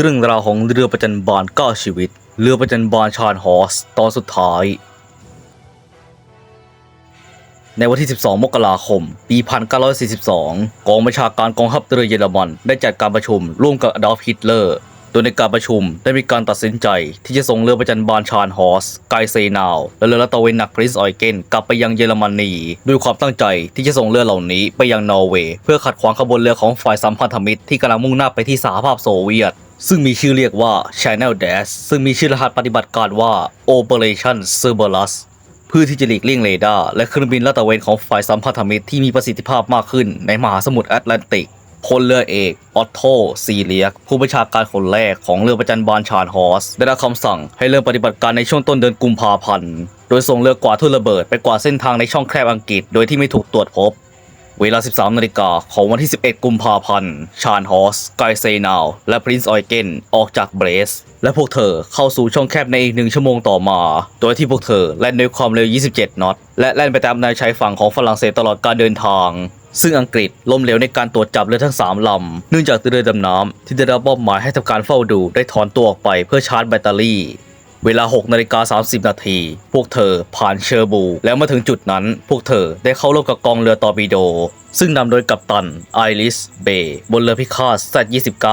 เรื่องราวของเรือประจันบานก้าชีวิต เรือประจันบานชาญฮอสตอนสุดท้าย ในวันที่ 12 มกราคม ปี 1942 กองบัญชาการกองทัพเรือเยอรมันได้จัดการประชุมร่วมกับอดอล์ฟฮิตเลอร์ โดยในการประชุมได้มีการตัดสินใจ ที่จะส่งเรือประจันบานชาญฮอส ไกเซนาว และเรือลาตะเวนหนักพรินซ์ออยเกนกลับไปยังเยอรมนีด้วยความตั้งใจที่จะส่งเรือเหล่านี้ไปยังนอร์เวย์เพื่อขัดขวางขบวนเรือของฝ่ายสัมพันธมิตรที่กำลังมุ่งหน้าไปที่สหภาพโซเวียต ซึ่งมีชื่อเรียกว่า Channel Dash ซึ่งมีชื่อรหัสปฏิบัติการว่า Operation Cerberus เพื่อที่จะหลีกเลี่ยงเรดาร์และเครื่องบินลาดตระเวนของฝ่ายสัมพันธมิตรที่มีประสิทธิภาพมากขึ้นในมหาสมุทรแอตแลนติกพลเรือเอก ออตโตซีเลียก ผู้บัญชาการคนแรกของเรือประจันบานชาญฮอส ได้รับคำสั่งให้เริ่มปฏิบัติการในช่วงต้นเดือนกุมภาพันธ์ โดยส่งเรือกวาดทุ่นระเบิดไปกวาดเส้นทางในช่องแคบอังกฤษ โดยที่ไม่ถูกตรวจพบ เวลา13นาฬิกาของวันที่ 11 กุมภาพันธ์ ชาญฮอสไกเซนาว และพรินซ์ออยเกนออกจากเบรส และพวกเธอเข้าสู่ช่องแคบในอีกหนึ่งชั่วโมงต่อมา โดยที่พวกเธอแล่นด้วยความเร็ว 27 นอต และแล่นไปตามแนวชายฝั่งของฝรั่งเศสตลอดการเดินทาง ซึ่งอังกฤษล้มเหลวในการตรวจจับเรือทั้ง 3 ลำ เนื่องจากเรือดำน้ำที่ได้รับมอบหมายให้ทำการเฝ้าดูได้ถอนตัวออกไปเพื่อชาร์จแบตเตอรี่ เวลา 6นาฬิกา30 นาที พวกเธอผ่านเชอร์บู แล้วมาถึงจุดนั้น พวกเธอได้เข้าร่วมกับกองเรือตอร์ปิโด ซึ่งนำโดยกัปตันไอริส เบย์บนเรือพิฆาต Z29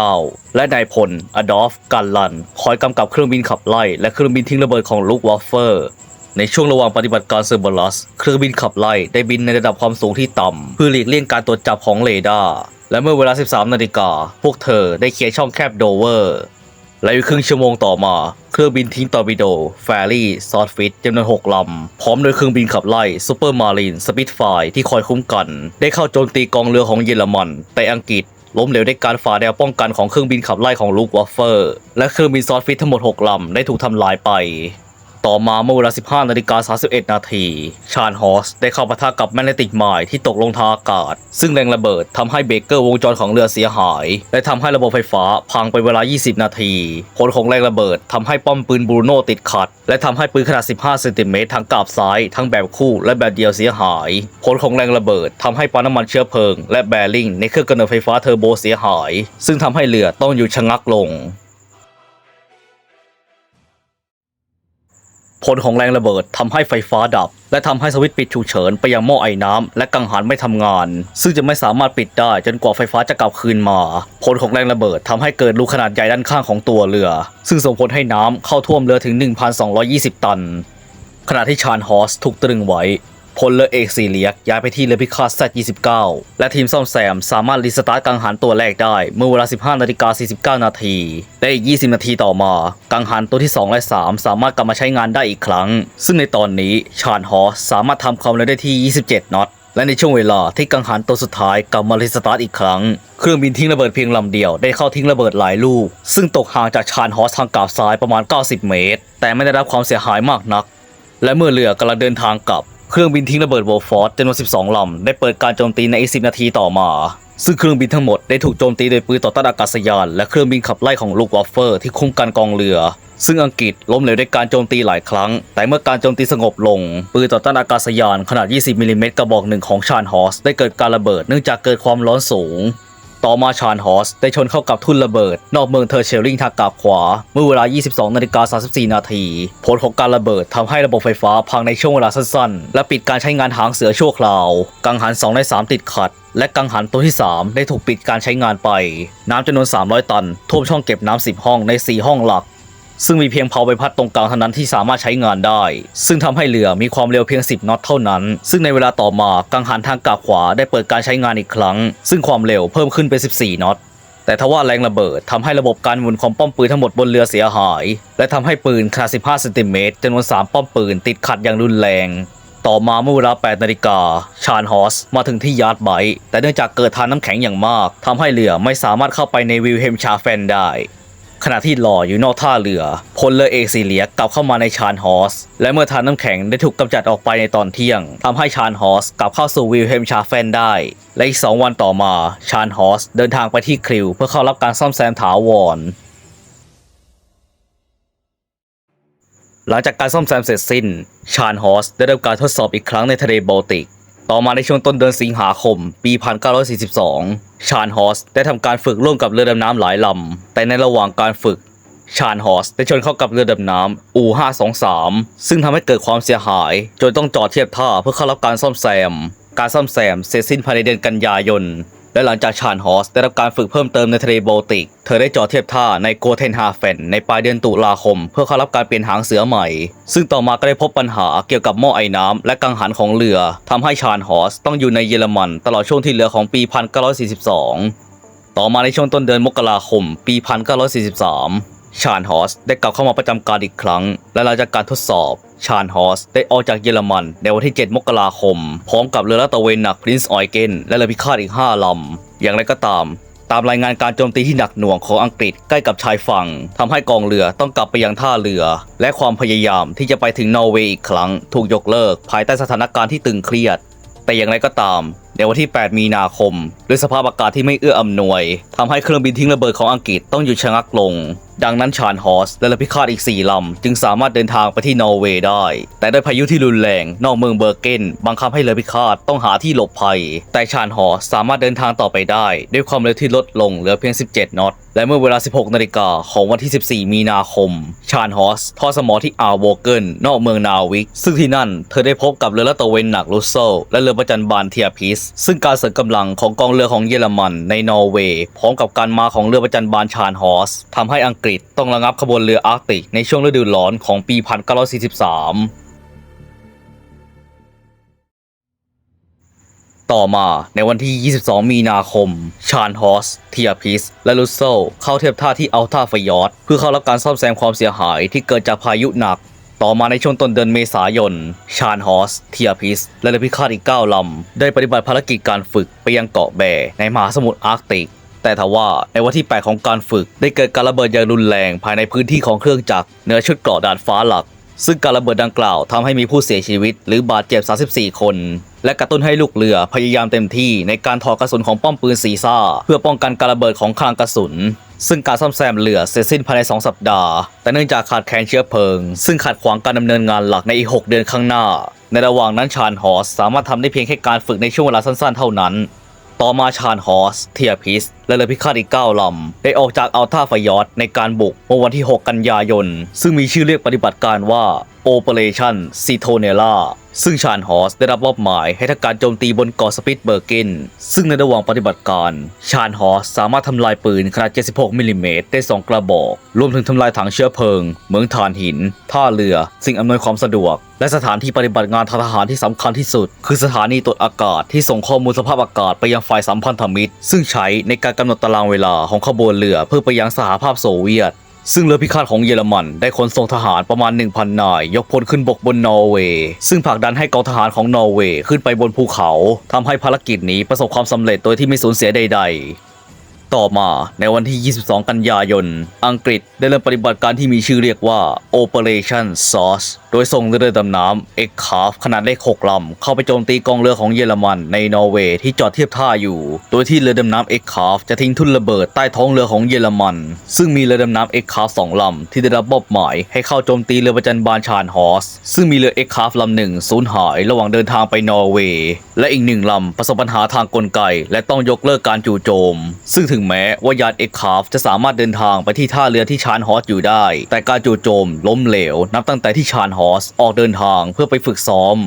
และนายพล อดอล์ฟกันลัน คอยกำกับเครื่องบินขับไล่ และเครื่องบินทิ้งระเบิดของลูกวอฟเฟอร์ในช่วงระหว่างปฏิบัติการเซอร์บลัส เครื่องบินขับไล่ได้บินในระดับความสูงที่ต่ำเพื่อหลีกเลี่ยงการตรวจจับของเรดาร์และเมื่อเวลา 13 นาฬิกา พวกเธอได้เคลียร์ช่องแคบโดเวอร์ และอีกครึ่งชั่วโมงต่อมา เครื่องบินทิ้งตอร์ปิโด แฟรี่ ซอดฟิตจำนวน6ลำ พร้อมด้วยเครื่องบินขับไล่ซูเปอร์มารีน สปิทไฟที่คอยคุ้มกัน ได้เข้าโจมตีกองเรือของเยอรมัน แต่อังกฤษล้มเหลวในการฝ่าแนวป้องกันของเครื่องบินขับไล่ของลูกวอฟเฟอร์ และเครื่องบินซอดฟิตทั้งหมด 6 ลำ ได้ถูกทำลายไป ต่อมาเมื่อเวลา 15นาฬิกา31 นาที ชาญฮอสได้เข้าปะทะกับแมกเนติกไมล์ที่ตกลงทางอากาศ ซึ่งแรงระเบิดทำให้เบเกอร์วงจรของเรือเสียหาย และทำให้ระบบไฟฟ้าพังไปเวลา 20 นาที ผลของแรงระเบิดทำให้ป้อมปืนบรูโนติดขัด และทำให้ปืนขนาด 15เซนติเมตรทางกาบซ้าย ทั้งแบบคู่และแบบเดียวเสียหาย ผลของแรงระเบิดทำให้ปั๊มน้ำมันเชื้อเพลิง และแบริ่งในเครื่องกำเนิดไฟฟ้าเทอร์โบเสียหาย ซึ่งทำให้เรือต้องหยุดชะงักลง ผลของแรงระเบิดทำให้ไฟฟ้าดับ และทำให้สวิตช์ปิดฉุกเฉินไปยังหม้อไอ้น้ำและกังหันไม่ทำงาน ซึ่งจะไม่สามารถปิดได้จนกว่าไฟฟ้าจะกลับคืนมา ผลของแรงระเบิดทำให้เกิดรูขนาดใหญ่ด้านข้างของตัวเรือ ซึ่งส่งผลให้น้ำเข้าท่วมเรือถึง 1,220 ตัน ขณะที่ชานฮอสถูกตรึงไว้ พลเรือเอกซีเลียกย้ายไปที่เรือพิฆาต Z29 และทีมซ่อมแซมสามารถรีสตาร์ทกังหันตัวแรกได้ เมื่อเวลา 15นาฬิกา49 นาที และอีก 20 นาทีต่อมา กังหันตัวที่ 2 และ 3 สามารถกลับมาใช้งานได้อีกครั้ง ซึ่งในตอนนี้ชานฮอสสามารถทำความเร็วได้ที่ 27 น็อตและในช่วงเวลาที่กังหันตัวสุดท้ายกลับมารีสตาร์ทอีกครั้ง เครื่องบินทิ้งระเบิดเพียงลำเดียวได้เข้าทิ้งระเบิดหลายลูก ซึ่งตกห่างจากชานฮอสทางกาบซ้ายประมาณ 90 เมตร แต่ไม่ได้รับความเสียหายมากนัก และเมื่อเรือกำลังเดินทางกลับ เครื่องบินทิ้งระเบิดโวลฟอร์ดจำนวน 12 ลำ ได้เปิดการโจมตีในอีก 10 นาทีต่อมา ซึ่งเครื่องบินทั้งหมดได้ถูกโจมตีโดยปืนต่อต้านอากาศยาน และเครื่องบินขับไล่ของลูกวอฟเฟอร์ที่คุ้มกันกองเรือ ซึ่งอังกฤษล้มเหลวในการโจมตีหลายครั้ง แต่เมื่อการโจมตีสงบลง ปืนต่อต้านอากาศยานขนาด 20มิลลิเมตรกระบอกหนึ่งของชานฮอสได้เกิดการระเบิดเนื่องจากเกิดความร้อนสูง ต่อมาชานฮอสได้ชนเข้ากับทุ่นระเบิด นอกเมืองเทอร์เชลลิงทางกาบขวา เมื่อเวลา 22นาฬิกา34นาทีผลของการระเบิดทำให้ระบบไฟฟ้าพังในช่วงเวลาสั้นๆ และปิดการใช้งานหางเสือชั่วคราว กังหัน2ใน3ติดขัดและกังหันตัวที่ 3 ได้ถูกปิดการใช้งานไป น้ำจำนวน 300 ตัน ท่วมช่องเก็บน้ำ 10 ห้องใน 4 ห้องหลัก ซึ่งมีเพียงเผาใบพัดตรงกลางเท่านั้นที่สามารถใช้งานได้ ซึ่งทำให้เรือมีความเร็วเพียง 10น็อตเท่านั้น ซึ่งในเวลาต่อมากังหันทางกาบขวาได้เปิดการใช้งานอีกครั้ง ซึ่งความเร็วเพิ่มขึ้นเป็น 14น็อตแต่ทว่าแรงระเบิดทำให้ระบบการหมุนของป้อมปืนทั้งหมดบนเรือเสียหาย และทำให้ปืนขนาด 15เซนติเมตรจำนวน 3 ป้อมปืนติดขัดอย่างรุนแรง ต่อมาเมื่อเวลา 8 นาฬิกา ชาญฮอสมาถึงที่ยาร์ดไบต์แต่เนื่องจากเกิดทานน้ำแข็งอย่างมากทำให้เรือไม่สามารถเข้าไปในวิลเฮมชาเฟนได้ ขณะที่รออยู่นอกท่าเรือพลเรือเอกซีเลียกกลับเข้ามาในชานฮอส และเมื่อทานน้ำแข็งได้ถูกกำจัดออกไปในตอนเที่ยงทำให้ชานฮอสกลับเข้าสู่วิลเฮมชาเฟนได้ และอีก2วันต่อมาชานฮอสเดินทางไปที่คริว เพื่อเข้ารับการซ่อมแซมถาวรหลังจากการซ่อมแซมเสร็จสิ้น ชานฮอสได้รับการทดสอบอีกครั้งในทะเลบอลติก ต่อมาในช่วงต้นเดือนสิงหาคม ปี 1942 ชานฮอสได้ทำการฝึกร่วมกับเรือดำน้ำหลายลำ แต่ในระหว่างการฝึก ชานฮอสได้ชนเข้ากับเรือดำน้ำอู523 ซึ่งทำให้เกิดความเสียหาย จนต้องจอดเทียบท่าเพื่อเข้ารับการซ่อมแซม การซ่อมแซมเสร็จสิ้นภายในเดือนกันยายน และหลังจากชานฮอสได้รับการฝึกเพิ่มเติมในทะเลโบลติก เธอได้จอเทียบท่าในโกเทนฮาเฟนในปลายเดือนตุลาคม เพื่อเข้ารับการเปลี่ยนหางเสือใหม่ ซึ่งต่อมาก็ได้พบปัญหาเกี่ยวกับหม้อไอ้น้ำและกังหันของเรือทำให้ชานฮอสต้องอยู่ในเยอรมัน ตลอดช่วงที่เหลือของปี 1942 ต่อมาในช่วงต้นเดือนมกราคม ปี 1943 ชานฮอสได้กลับเข้ามาประจำการอีกครั้ง และหลังจากการทดสอบ ชานฮอสได้ออกจากเยอรมัน ในวันที่ 7 มกราคม พร้อมกับเรือลาดตระเวนหนักพรินซ์ออยเกนและเรือพิฆาตอีก 5 ลำ อย่างไรก็ตาม ตามรายงานการโจมตีที่หนักหน่วงของอังกฤษใกล้กับชายฝั่งทำให้กองเรือต้องกลับไปยังท่าเรือ และความพยายามที่จะไปถึงนอร์เวย์อีกครั้ง ถูกยกเลิก ภายใต้สถานการณ์ที่ตึงเครียด แต่อย่างไรก็ตามในวันที่ 8 มีนาคม ด้วยสภาพอากาศที่ไม่เอื้ออำนวยทำให้เครื่องบินทิ้งระเบิดของอังกฤษต้องหยุดชะงักลงดังนั้นชานฮอสและเรือพิฆาตอีก 4 ลำ จึงสามารถเดินทางไปที่นอร์เวย์ได้ แต่ด้วยพายุที่รุนแรงนอกเมืองเบอร์เกนบังคับให้เรือพิฆาตต้องหาที่หลบภัย แต่ชานฮอสสามารถเดินทางต่อไปได้ ด้วยความเร็วที่ลดลงเหลือเพียง 17 นอตและเมื่อเวลา 16 นาฬิกาของวันที่ 14 มีนาคม ชานฮอสทอดสมอที่อ่าวโวเกิลนอกเมืองนาวิก ซึ่งที่นั่นเธอได้พบกับเรือลาตะเวนหนักลูโซและเรือประจันบานเทียพิส ซึ่งการเสริมกำลังของกองเรือของเยอรมันในนอร์เวย์พร้อมกับการมาของเรือประจันบานชานฮอสทำให้อังกฤษต้องระงับขบวนเรืออาร์กติกในช่วงฤดูร้อนของปี 1943 ต่อมาในวันที่ 22 มีนาคม ชานฮอส เทียพิส และลูโซเข้าเทียบท่าที่อัลตาฟยอร์ดเพื่อเข้ารับการซ่อมแซมความเสียหายที่เกิดจากพายุหนัก ต่อมาในช่วงต้นเดือนเมษายน ชานฮอส เทียพิส และเรือพิฆาตอีก 9 ลำ ได้ปฏิบัติภารกิจการฝึกไปยังเกาะแบร์ในมหาสมุทรอาร์กติก แต่ทว่าในวันที่ 8 ของการฝึก ได้เกิดการระเบิดอย่างรุนแรงภายในพื้นที่ของเครื่องจักรเหนือชุดเกราะดาดฟ้าหลัก ซึ่งการระเบิดดังกล่าวทำให้มีผู้เสียชีวิต หรือบาดเจ็บ 34 คน และกระตุ้นให้ลูกเรือพยายามเต็มที่ในการถอดกระสุนของป้อมปืนซีซ่า เพื่อป้องกันการระเบิดของคลังกระสุน ซึ่งการซ่อมแซมเรือเสร็จสิ้นภายใน 2 สัปดาห์ แต่เนื่องจากขาดแคลนเชื้อเพลิง ซึ่งขัดขวางการดำเนินงานหลักในอีก 6 เดือนข้างหน้า ในระหว่างนั้นชานฮอสสามารถทำได้เพียงแค่การฝึกในช่วงเวลาสั้นๆ เท่านั้น ต่อมาชานฮอส เทียพิส และเรือพิฆาตอีก9ลำ ได้ออกจากอัลตาฟยอดในการบุกเมื่อวันที่ 6 กันยายน ซึ่งมีชื่อเรียกปฏิบัติการว่า Operation c i t o n e l l a ซึ่งชานฮอสได้รับมอบหมายให้ทำการโจมตีบนเกาะสปิตเบอร์เกนซึ่งในระหว่างปฏิบัติการ ชานฮอสสามารถทำลายปืนขนาด 76 มิลลิเมตรได้ 2 กระบอก รวมถึงทำลายถังเชื้อเพลิง เหมืองถ่านหิน ท่าเรือ สิ่งอำนวยความสะดวก และสถานที่ปฏิบัติงานทางทหารที่สำคัญที่สุด คือสถานีตรวจอากาศที่ส่งข้อมูลสภาพอากาศไปยังฝ่ายสัมพันธมิตร ซึ่งใช้ในการกำหนดตารางเวลาของขบวนเรือเพื่อไปยังสหภาพโซเวียต ซึ่งเรือพิฆาตของเยอรมันได้ขนส่งทหารประมาณ 1,000 นาย ยกพลขึ้นบกบนนอร์เวย์ซึ่งผลักดันให้กองทหารของนอร์เวย์ขึ้นไปบนภูเขาทำให้ภารกิจนี้ประสบความสำเร็จโดยที่ไม่สูญเสียใด ๆ ต่อมาในวันที่ 22 กันยายน อังกฤษได้เริ่มปฏิบัติการที่มีชื่อเรียกว่า Operation Source โดยส่งเรือดำน้ำ e x c a f ขนาดเล็ก6ลำ เข้าไปโจมตีกองเรือของเยอรมันในนอร์เวย์ที่จอดเทียบท่าอยู่ โดยที่เรือดำน้ำ e x c a f จะทิ้งทุ่นระเบิดใต้ท้องเรือของเยอรมัน ซึ่งมีเรือดำน้ำ e x c a f สองลำ ที่ได้รับมอบหมายให้เข้าโจมตีเรือประจันบานชานฮอส ซึ่งมีเรือ e x c a f ลำหนึ่งสูญหายระหว่างเดินทางไปนอร์เวย์และอีกหนึ่งลำประสบปัญหาทางกลไก และต้องยกเลิกการจู่โจม ซึ่งถึงแม้ว่ายาน e x c a f จะสามารถเดินทางไปที่ท่าเรือที่ชานฮอสอยู่ได้ แต่การจู่โจมล้มเหลว นับตั้งแต่ที่ชานฮอสออกเดินทางเพื่อไปฝึกซ้อม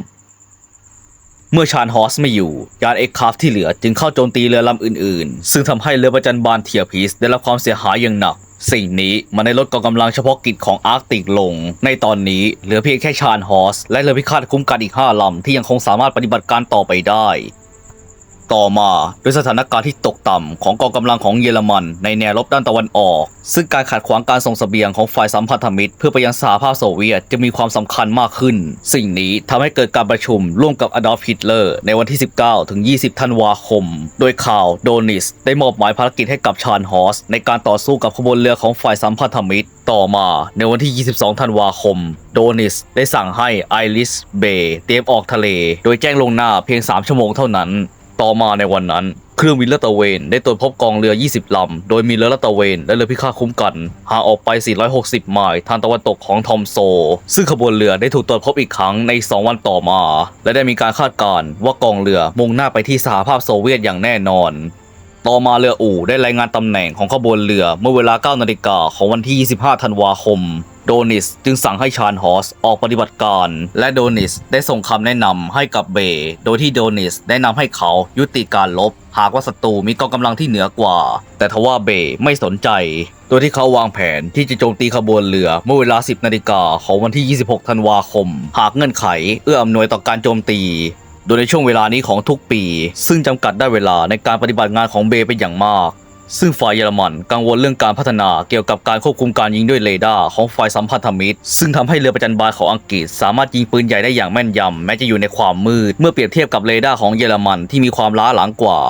เมื่อชานฮอสไม่อยู่ ยานเอ็กคาฟที่เหลือจึงเข้าโจมตีเรือลำอื่นๆ ซึ่งทำให้เรือประจันบานเทียพีสได้รับความเสียหายอย่างหนัก สิ่งนี้มันได้ลดกองกำลังเฉพาะกิจของอาร์กติกลง ในตอนนี้เหลือเพียงแค่ชานฮอสและเรือพิฆาตคุ้มกันอีก 5ลำที่ยังคงสามารถปฏิบัติการต่อไปได้ ต่อมาด้วยสถานการณ์ที่ตกต่ำของกองกำลังของเยอรมันในแนวรบด้านตะวันออก ซึ่งการขัดขวางการส่งเสบียงของฝ่ายสัมพันธมิตร เพื่อไปยังสหภาพโซเวียตจะมีความสำคัญมากขึ้น สิ่งนี้ทำให้เกิดการประชุมร่วมกับอดอล์ฟฮิตเลอร์ในวันที่ 19 ถึง 20 ธันวาคม โดยข่าวโดนิส ได้มอบหมายภารกิจให้กับชานฮอส ในการต่อสู้กับขบวนเรือของฝ่ายสัมพันธมิตร ต่อมาในวันที่ 22 ธันวาคม โดนิสได้สั่งให้ไอริสเบย์เตรียมออกทะเล โดยแจ้งลงหน้าเพียง 3 ชั่วโมงเท่านั้น ต่อมาในวันนั้น เครื่องบินลาตะเวนได้ตรวจพบกองเรือ 20 ลำ โดยมีเรือลาตะเวนและเรือพิฆาตคุ้มกันห่างออกไป 460 ไมล์ทางตะวันตกของทอมโซ ซึ่งขบวนเรือได้ถูกตรวจพบอีกครั้งใน 2 วันต่อมา และได้มีการคาดการณ์ว่ากองเรือมุ่งหน้าไปที่สหภาพโซเวียตอย่างแน่นอนต่อมาเรืออู่ได้รายงานตำแหน่งของขบวนเรือเมื่อเวลา 9 นาฬิกาของวันที่ 25 ธันวาคม โดนิสจึงสั่งให้ชานฮอสออกปฏิบัติการ และโดนิสได้ส่งคำแนะนำให้กับเบย์โดยที่โดนิสแนะนำให้เขายุติการลบ หากว่าศัตรูมีกองกำลังที่เหนือกว่า แต่ทว่าเบย์ไม่สนใจ โดยที่เขาวางแผนที่จะโจมตีขบวนเรือเมื่อเวลา 10 นาฬิกาของวันที่ 26 ธันวาคม หากเงื่อนไข เอื้ออำนวยต่อการโจมตีโดยในช่วงเวลานี้ของทุกปี ซึ่งจำกัดได้เวลาในการปฏิบัติงานของเบย์เป็นอย่างมาก ซึ่งฝ่ายเยอรมันกังวลเรื่องการพัฒนาเกี่ยวกับการควบคุมการยิงด้วยเรดาร์ของฝ่ายสัมพันธมิตร ซึ่งทำให้เรือประจันบานของอังกฤษ สามารถยิงปืนใหญ่ได้อย่างแม่นยำแม้จะอยู่ในความมืด เมื่อเปรียบเทียบกับเรดาร์ของเยอรมันที่มีความล้าหลังกว่า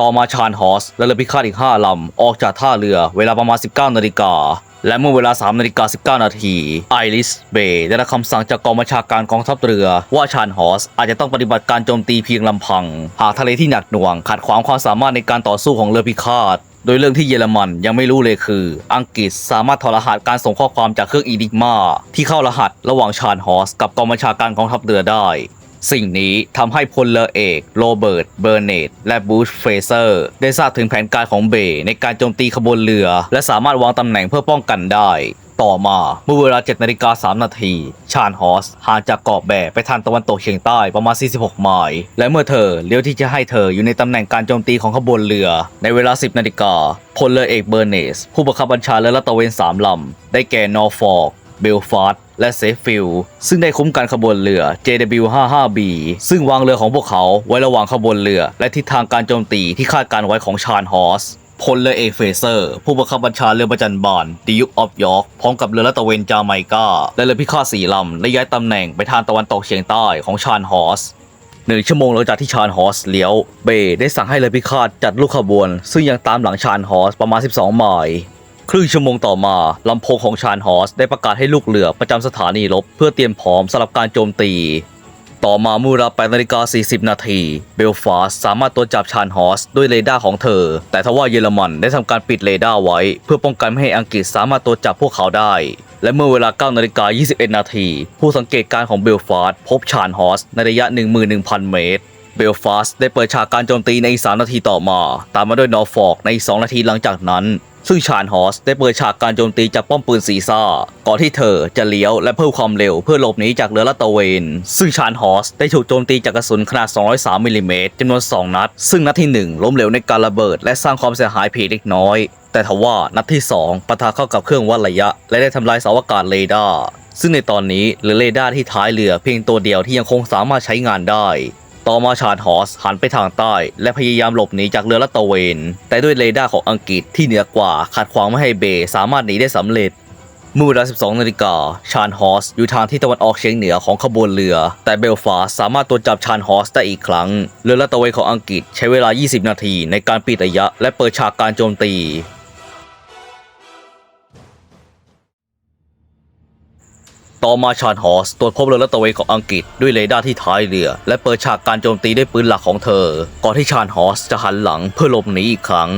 ต่อมาชานฮอสและเรือพิฆาตอีก 5 ลำ ออกจากท่าเรือเวลาประมาณ 19นาฬิกา และเมื่อเวลา3นาฬิกา19 นาที ไอริสเบย์ได้รับคำสั่งจากกองบัญชาการกองทัพเรือ ว่าชานฮอสอาจจะต้องปฏิบัติการโจมตีเพียงลำพัง หากทะเลที่หนักหน่วง ขัดขวางความสามารถในการต่อสู้ของเรือพิฆาตโดยเรื่องที่เยอรมันยังไม่รู้เลยคือ อังกฤษสามารถถอดรหัสการส่งข้อความจากเครื่องอีดิกมาที่เข้ารหัสระหว่างชานฮอสกับกองบัญชาการกองทัพเรือได้ สิ่งนี้ทำให้พลเรือเอกโรเบิร์ตเบอร์เนตและบูชเฟเซอร์ ได้ทราบถึงแผนการของเบย์ในการโจมตีขบวนเรือ และสามารถวางตำแหน่งเพื่อป้องกันได้ต่อมาเมื่อเวลา7นาฬิกา3นาทีชานฮอสห่างจากเกาะแบรไปทางตะวันตกเฉียงใต้ประมาณ 46 ไมล์และเมื่อเธอเลี้ยวที่จะให้เธออยู่ในตำแหน่งการโจมตีของขบวนเรือ ในเวลา 10 นาฬิกาพลเรือเอกเบอร์เนส ผู้บังคับบัญชาเรือลาดตะเวนสามลำ ได้แก่นอร์ฟอร์กเบลฟาส และเซฟฟิลด์ซึ่งได้คุ้มกันขบวนเรือ JW55B ซึ่งวางเรือของพวกเขาไว้ระหว่างขบวนเรือ และทิศทางการโจมตีที่คาดการไว้ของชานฮอสพลเรือเอกเฟเซอร์ ผู้บังคับบัญชาเรือประจันบานดิยุกออฟยอร์กพร้อมกับเรือลาดตะเวนจาไมกาและเรือพิฆาตสี่ลำได้ย้ายตำแหน่งไปทางตะวันตกเฉียงใต้ของชานฮอสหนึ่งชั่วโมงหลังจากที่ชานฮอสเลี้ยว เบย์ได้สั่งให้เรือพิฆาตจัดลูกขบวน ซึ่งยังตามหลังชานฮอสประมาณ 12 ไมล์ ครึ่งชั่วโมงต่อมาลำโพงของชานฮอสได้ประกาศให้ลูกเรือประจำสถานีรบเพื่อเตรียมพร้อมสำหรับการโจมตี ต่อมาเมื่อเวลา8นาฬิกา40 นาทีเบลฟาสสามารถตรวจจับชานฮอสด้วยเรดาร์ของเธอ แต่ทว่าเยอรมันได้ทำการปิดเรดาร์ไว้ เพื่อป้องกันไม่ให้อังกฤษสามารถตรวจจับพวกเขาได้ และเมื่อเวลา9นาฬิกา21 นาทีผู้สังเกตการณ์ของเบลฟาสพบชานฮอสในระยะ 11,000 เมตรเบลฟาสได้เปิดฉากการโจมตีในอีก3นาทีต่อมา ตามมาด้วยนอร์ฟอร์กในอีก2นาทีหลังจากนั้น ซึ่งชานฮอสได้เปิดฉากการโจมตีจากป้อมปืนซีซ่า ก่อนที่เธอจะเลี้ยวและเพิ่มความเร็วเพื่อหลบหนีจากเรือลาดตระเวน ซึ่งชานฮอสได้ถูกโจมตีจากกระสุนขนาด 203มิลลิเมตรจำนวน 2 นัด ซึ่งนัดที่ 1 ล้มเหลวในการระเบิด และสร้างความเสียหายเพียงเล็กน้อย แต่ทว่านัดที่ 2ปะทะเข้ากับเครื่องวัดระยะ และได้ทำลายเสาอากาศเรดาร์ซึ่งในตอนนี้เหลือเรดาร์ที่ท้ายเรือเพียงตัวเดียวที่ยังคงสามารถใช้งานได้ ต่อมาชาร์ลฮอสหันไปทางใต้ และพยายามหลบหนีจากเรือลาดตะเวน แต่ด้วยเรดาร์ของอังกฤษที่เหนือกว่าขัดขวางไม่ให้เบย์สามารถหนีได้สำเร็จเมื่อเวลา 12 นาฬิกา ชาร์ลฮอส อยู่ทางที่ตะวันออกเฉียงเหนือของขบวนเรือ แต่เบลฟาสสามารถตรวจจับชาร์ลฮอสได้อีกครั้ง เรือลาตะเวนของอังกฤษใช้เวลา 20 นาทีในการปิดระยะและเปิดฉากการโจมตี ต่อมาชาร์ลฮอสตรวจพบเรือลาดตะเวนของอังกฤษด้วยเรดาร์ที่ท้ายเรือ และเปิดฉากการโจมตีด้วยปืนหลักของเธอ ก่อนที่ชาร์ลฮอสจะหันหลังเพื่อหลบหนีอีกครั้ง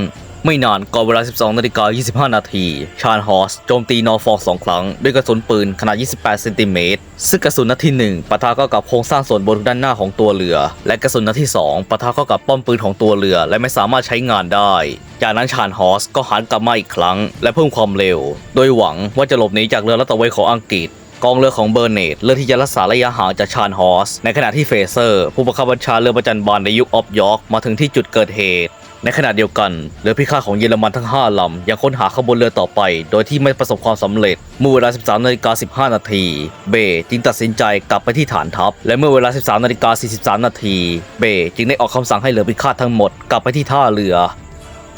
ไม่นานก่อนเวลา 12นาฬิกา25 นาที ชาร์ลฮอสโจมตีนอร์ฟอร์กสองครั้ง ด้วยกระสุนปืนขนาด 28 เซนติเมตร ซึ่งกระสุนนัดที่ 1ปะทะเข้ากับโครงสร้างส่วนบนด้านหน้าของตัวเรือ และกระสุนนัดที่ 2ปะทะเข้ากับป้อมปืนของตัวเรือ และไม่สามารถใช้งานได้ จากนั้นชาร์ลฮอสก็หันกลับมาอีกครั้ง และเพิ่มความเร็ว โดยหวังว่าจะหลบหนีจากเรือลาดตะเวนของอังกฤษ กองเรือของเบอร์เนตเลือกที่จะรักษาระยะห่างจากชาร์ลฮอส ในขณะที่เฟเซอร์ ผู้บังคับบัญชาเรือประจันบานในยุคออฟยอร์กมาถึงที่จุดเกิดเหตุ ในขณะเดียวกันเรือพิฆาตของเยอรมันทั้ง 5 ลำ ยังค้นหาขบวนเรือต่อไป โดยที่ไม่ประสบความสำเร็จเมื่อเวลา 13นาฬิกา15 นาที เบย์จึงตัดสินใจกลับไปที่ฐานทัพ และเมื่อเวลา 13นาฬิกา43 นาทีเบย์จึงได้ออกคำสั่งให้เรือพิฆาตทั้งหมดกลับไปที่ท่าเรือ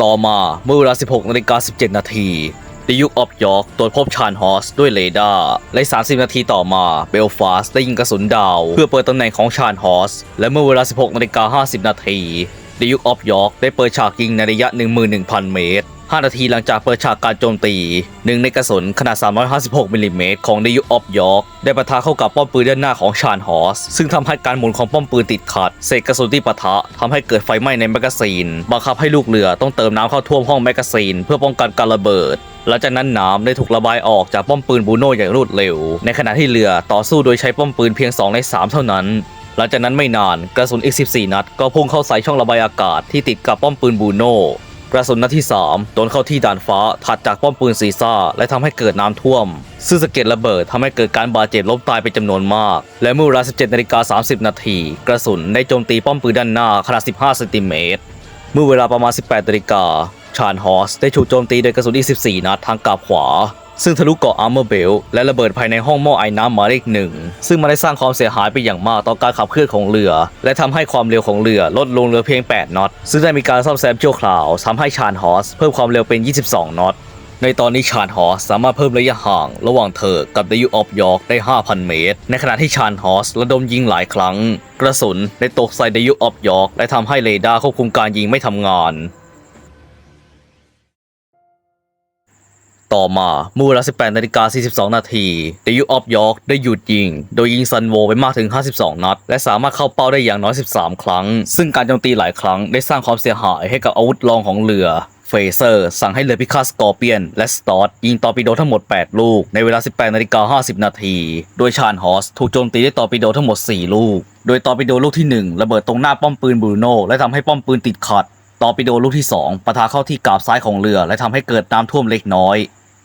ต่อมาเมื่อเวลา 16นาฬิกา17 นาที ดิยุกออฟยอร์กตรวจพบชานฮอสด้วยเรดาร์และ 30 นาทีต่อมาเบลฟาสได้ยิงกระสุนดาว เพื่อเปิดตำแหน่งของชานฮอสและเมื่อเวลา 16นาฬิกา50 นาทีดิยุกออฟยอร์กได้เปิดฉากยิงในระยะ 11,000 เมตร 5 นาทีหลังจากเปิดฉากการโจมตีหนึ่งในกระสุนขนาด 356 มิลลิเมตรของดิยุออฟยอร์กได้ปะทะเข้ากับป้อมปืนด้านหน้าของชานฮอส ซึ่งทำให้การหมุนของป้อมปืนติดขัด เศษกระสุนที่ปะทะทำให้เกิดไฟไหม้ในแมกกาซีน บังคับให้ลูกเรือต้องเติมน้ำเข้าท่วมห้องแมกกาซีน เพื่อป้องกันการระเบิดหลังจากนั้นน้ำได้ถูกระบายออกจากป้อมปืนบูโน่อย่างรวดเร็ว ในขณะที่เรือต่อสู้โดยใช้ป้อมปืนเพียง 2 ใน 3 เท่านั้นหลังจากนั้นไม่นานกระสุนอีก 14 นัด ก็พุ่งเข้าใส่ช่องระบายอากาศที่ติดกับป้อมปืนบูโน่ กระสุนนัดที่ 3 โดนเข้าที่ด่านฟ้าถัดจากป้อมปืนซีซ่า และทำให้เกิดน้ำท่วม ซึ่งสะเก็ดระเบิดทำให้เกิดการบาดเจ็บล้มตายเป็นจำนวนมาก และเมื่อเวลา 17นาฬิกา30 นาทีกระสุนได้โจมตีป้อมปืนด้านหน้าขนาด 15เซนติเมตรเมื่อเวลาประมาณ 18นาฬิกาชานฮอสได้ถูกโจมตีโดยกระสุนอีก14 นัดทางกาบขวา ซึ่งทะลุเกาะอาร์เมอร์เบลและระเบิดภายในห้องหม้อไอ้น้ำหมายเลขหนึ่งซึ่งมันได้สร้างความเสียหายไปอย่างมากต่อการขับเคลื่อนของเรือ และทำให้ความเร็วของเรือลดลงเหลือเพียง 8น็อตซึ่งได้มีการซ่อมแซมชั่วคราวทำให้ชานฮอสเพิ่มความเร็วเป็น 22น็อตในตอนนี้ชานฮอสสามารถเพิ่มระยะห่างระหว่างเธอกับ The U of York ได้ 5,000 เมตร ในขณะที่ชานฮอสระดมยิงหลายครั้ง กระสุนได้ตกใส่ The U of York และทำให้เรดาร์ควบคุมการยิงไม่ทำงาน ต่อมาเมื่อเวลา 18นาฬิกา42 นาที The U of York ได้หยุดยิง โดยยิงซันโวไปมากถึง 52 นัด และสามารถเข้าเป้าได้อย่างน้อย 13 ครั้ง ซึ่งการโจมตีหลายครั้งได้สร้างความเสียหายให้กับอาวุธรองของเรือเฟเซอร์ สั่งให้เรือพิฆาตสกอร์เปียน และสตอร์ยิงตอร์ปิโดทั้งหมด 8 ลูก ในเวลา 18นาฬิกา50 นาที โดยชานฮอส ถูกโจมตีด้วยตอร์ปิโดทั้งหมด 4 ลูก โดยตอร์ปิโดลูกที่ 1 ระเบิดตรงหน้าป้อมปืนบรูโนและทำให้ป้อมปืนติดขัด ตอร์ปิโดลูกที่ 2ปะทะเข้าที่กาบซ้ายของเรือ และทำให้เกิดน้ำท่วมเล็กน้อย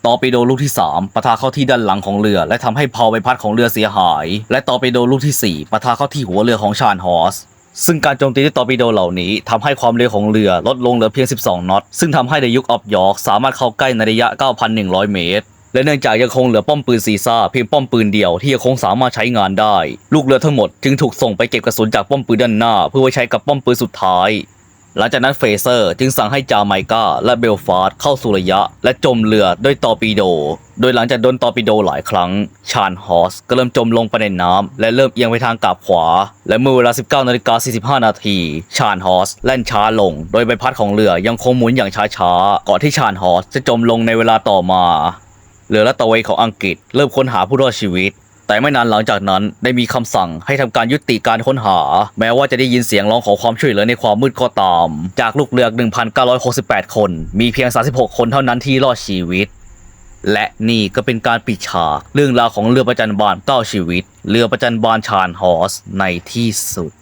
ตอร์ปิโดลูกที่ 3ปะทะเข้าที่ด้านหลังของเรือ และทำให้พาใบพัดของเรือเสียหาย และตอร์ปิโดลูกที่4ปะทะเข้าที่หัวเรือของชานฮอสซึ่งการโจมตีด้วยตอร์ปิโดเหล่านี้ทำให้ความเร็วของเรือลดลงเหลือเพียง 12 น็อต ซึ่งทำให้ในยุคออฟยอร์กสามารถเข้าใกล้ในระยะ 9,100 เมตร และเนื่องจากยังคงเหลือป้อมปืนซีซ่าเพียงป้อมปืนเดียวที่ยังคงสามารถใช้งานได้ ลูกเรือทั้งหมดจึงถูกส่งไปเก็บกระสุนจากป้อมปืนด้านหน้า เพื่อไว้ใช้กับป้อมปืนสุดท้าย หลังจากนั้นเฟเซอร์จึงสั่งให้จาไมกาและเบลฟาสต์เข้าสู่ระยะ และจมเรือด้วยตอร์ปิโด โดยหลังจากโดนตอร์ปิโดหลายครั้ง ชานฮอสก็เริ่มจมลงไปในน้ำและเริ่มเอียงไปทางกาบขวา และเมื่อเวลา 19นาฬิกา45 นาที ชานฮอสแล่นช้าลง โดยใบพัดของเรือยังคงหมุนอย่างช้าๆ ก่อนที่ชานฮอสจะจมลงในเวลาต่อมาเรือละตะเวนของอังกฤษเริ่มค้นหาผู้รอดชีวิต แต่ไม่นานหลังจากนั้นได้มีคำสั่งให้ทำการยุติการค้นหา แม้ว่าจะได้ยินเสียงร้องขอความช่วยเหลือในความมืดก็ตาม จากลูกเรือ 1,968 คน มีเพียง 36 คนเท่านั้นที่รอดชีวิต และนี่ก็เป็นการปิดฉาก เรื่องราวของเรือประจันบานเก้าชีวิต เรือประจันบานชานฮอสในที่สุด